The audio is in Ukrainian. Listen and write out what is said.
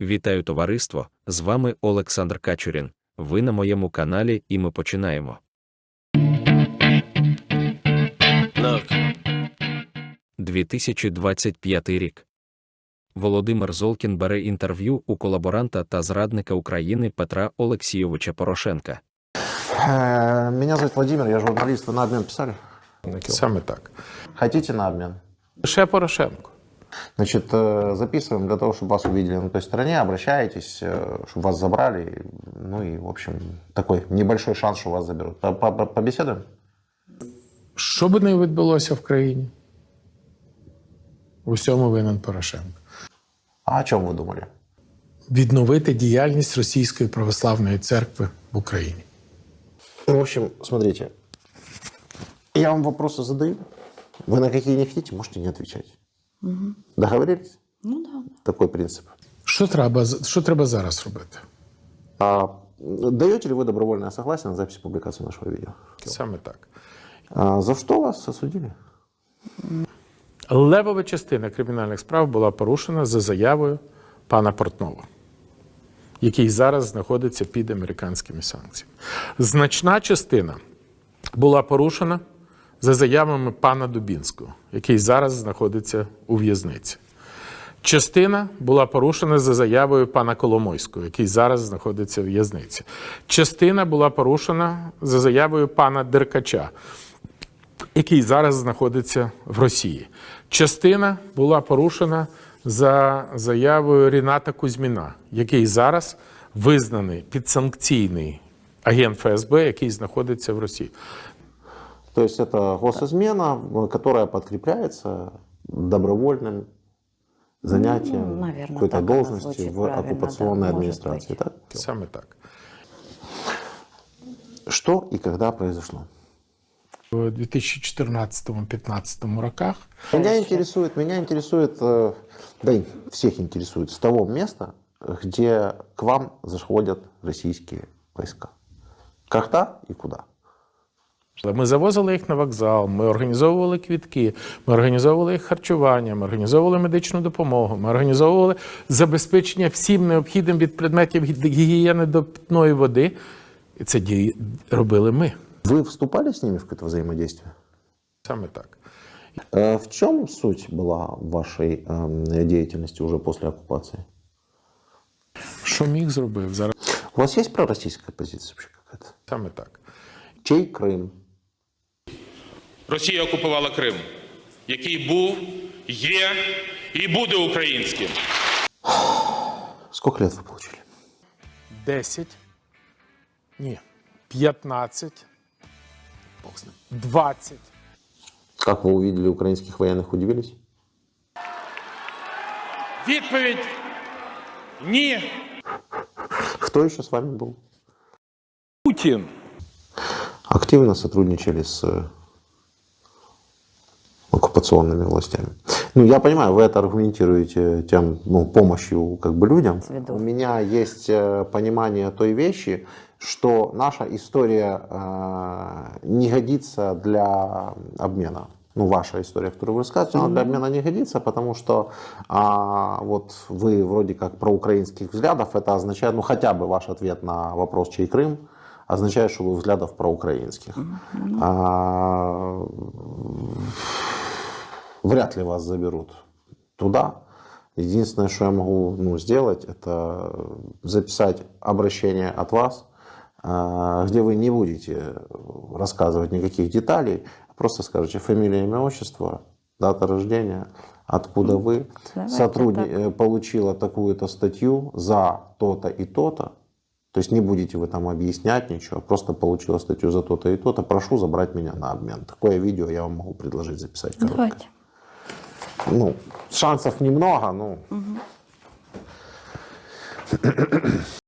Вітаю товариство! З вами Олександр Качурін. Ви на моєму каналі і ми починаємо. Look, 2025 рік. Володимир Золкін бере інтерв'ю у колаборанта та зрадника України Петра Олексійовича Порошенка. Э, Меня зовут Владимир, я журналист. Вы на обмен писали? Саме так. Хотите на обмен? Лише Порошенко. Значит, э, записываем для того, чтобы вас увидели на той стороне, обращаетесь, э, чтобы вас забрали. Ну и, в общем, такой небольшой шанс, что вас заберут. По- по- по- Побеседуем? Що би не відбулося в країні? У всьому винен Порошенко. А о чем вы думали? Відновити діяльність Російської православної церкви в Україні. Ну, В общем, смотрите, я вам вопросы задаю. Вы на какие не хотите, можете не отвечать. Договорились? Ну да. Такой принцип. Що треба, що треба зараз робити? А даете ли вы добровольное согласие на запись и публикацию нашего видео? Саме так. А за что вас осудили? Левова частина кримінальних справ була порушена за заявою пана Портнова, який зараз знаходиться під американськими санкціями. Значна частина була порушена за заявами пана Дубінського, який зараз знаходиться у в'язниці. Частина була порушена за заявою пана Коломойського, який зараз знаходиться в в'язниці. Частина була порушена за заявою пана Деркача, який зараз знаходиться в Росії. Частина була порушена за заявою Ріната Кузьміна, який зараз визнаний підсанкційний агент ФСБ, який знаходиться в Росії. То есть это госизмена, э, которая подкрепляется добровольным занятием Ну, наверно, какой-то должности в оккупационной да, администрации. Так? Саме так. Что и когда произошло? У 2014-2015 роках Меня интересует, меня интересует, э, да и всех интересует, с того места, где к вам заходят российские войска. Когда и куда? Ми завозили їх на вокзал, ми організовували квітки, ми організовували їх харчування, ми організовували медичну допомогу, ми організовували забезпечення всім необхідним від предметів гі- гігієни до питної води. І це дії робили ми. Вы вступали с ними в какое-то взаимодействие? Саме так. Э, В чем суть была вашей эм, деятельности уже после оккупации? Що міг зробив зараз? У вас есть пророссийская позиция вообще какая-то? Саме так. Чей Крым? Росія окупувала Крим, який був, є і буде українським. Сколько лет вы получили? 10, ні, 15, Бог з ним, 20. Как вы увидели украинских военных, удивились? Відповідь ні. Кто еще с вами был? Путін. Активно сотрудничали с э, оккупационными властями. Ну, я понимаю, вы это аргументируете тем, ну, помощью как бы людям. У меня есть э, понимание той вещи, что наша история э, не годится для обмена. Ну, ваша история, которую вы рассказываете, она для обмена не годится, потому что а, вот вы вроде как проукраинских взглядов, это означает, ну, хотя бы ваш ответ на вопрос, чей Крым, означает, что вы взглядов проукраинских. А, вряд ли вас заберут туда. Единственное, что я могу ну, сделать, это записать обращение от вас, а, где вы не будете рассказывать никаких деталей, а просто скажете фамилия, имя, отчество, дата рождения, откуда вы, Давайте сотрудни- так. э, получила такую-то статью за то-то и то-то, то есть не будете вы там объяснять ничего, просто получила статью за то-то и то-то, прошу забрать меня на обмен. Такое видео я вам могу предложить записать. короткое. Давайте. Ну, шансов немного, ну.